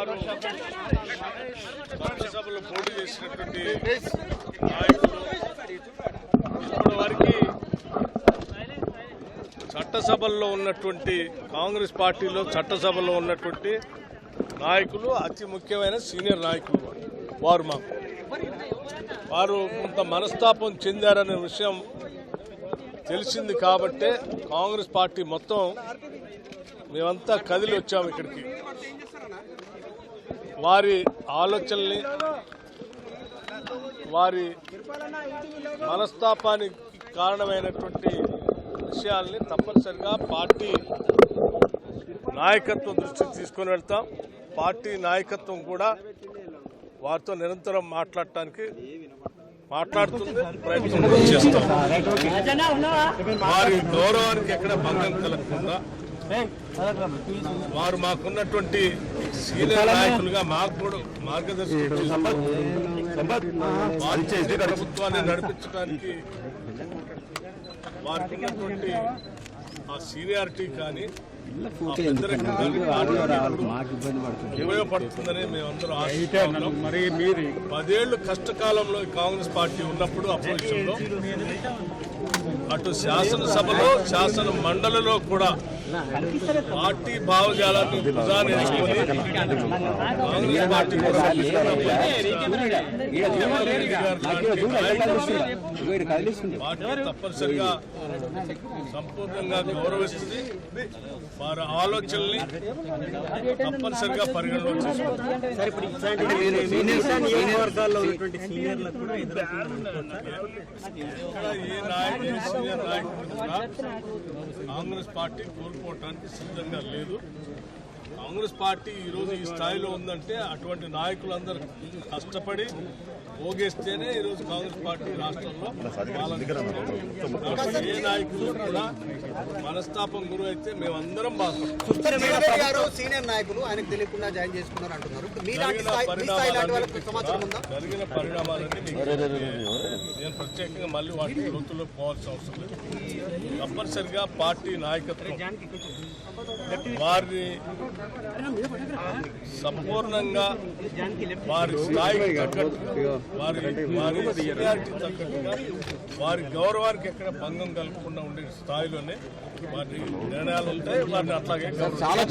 వారు చట్టసభలో పోటీ చేసినటువంటి నాయకులు ఇప్పటి వరకు చట్టసభల్లో ఉన్నటువంటి కాంగ్రెస్ పార్టీలో చట్టసభలో ఉన్నటువంటి నాయకులు అతి ముఖ్యమైన సీనియర్ నాయకులు వారు మాకు. వారు కొంత మనస్తాపం చెందారనే విషయం తెలిసింది కాబట్టే కాంగ్రెస్ పార్టీ మొత్తం మేమంతా కదిలి వచ్చాము ఇక్కడికి. వారి ఆలోచనల్ని వారి మనస్తాపానికి కారణమైనటువంటి విషయాల్ని తప్పనిసరిగా పార్టీ నాయకత్వం దృష్టికి తీసుకొని వెళ్తాం. పార్టీ నాయకత్వం కూడా వారితో నిరంతరం మాట్లాడటానికి మాట్లాడుతుంది ప్రయత్నం చేస్తాం. వారి గౌరవానికి ఎక్కడ భంగం కలగకుండా వారు మాకున్నటువంటి సీనియర్ నాయకులుగా మాకు కూడా మార్గదర్శకం ప్రభుత్వాన్ని నడిపించడానికి వారికి ఉన్నటువంటి ఆ సీనియారిటీ కానీ మరి మీరు పదేళ్ళు కష్టకాలంలో కాంగ్రెస్ పార్టీ ఉన్నప్పుడు అపోజిషన్లో అటు శాసనసభలో శాసన మండలిలో కూడా పార్టీ భావజాలాన్ని భుజాన్ని కాంగ్రెస్ పార్టీ పార్టీ తప్పనిసరిగా సంపూర్ణంగా గౌరవిస్తుంది. వారి ఆలోచనల్ని తప్పనిసరిగా పరిగణలో ఏ నాయకుడు సీనియర్ నాయకుడు కాంగ్రెస్ పార్టీ తీసుకోవటానికి సిద్ధంగా లేదు. కాంగ్రెస్ పార్టీ ఈ రోజు ఈ స్థాయిలో ఉందంటే అటువంటి నాయకులందరూ కష్టపడి పోగేస్తేనే ఈ రోజు కాంగ్రెస్ పార్టీ రాష్ట్రంలో. ఏ నాయకులు కూడా మనస్తాపం గురి అయితే మేమందరం సీనియర్ నాయకులు ఆయనకు తెలియకుండా జాయిన్ చేసుకున్నారు అంటున్నారు. మీలాంటి జరిగిన పరిణామాలన్నీ నేను ప్రత్యేకంగా మళ్ళీ వాటి లోతుల్లో పోవాల్సిన అవసరం లేదు. తప్పనిసరిగా పార్టీ నాయకత్వం. వారిని సంపూర్ణంగా వారి స్థాయికి తగ్గట్టుగా వారి వారి సీనియారిటీ తగ్గట్టుగా వారి గౌరవానికి ఎక్కడ భంగం కలగకుండా ఉండే స్థాయిలోనే వారి నిర్ణయాలు ఉంటాయి వారిని అట్లాగే చాలా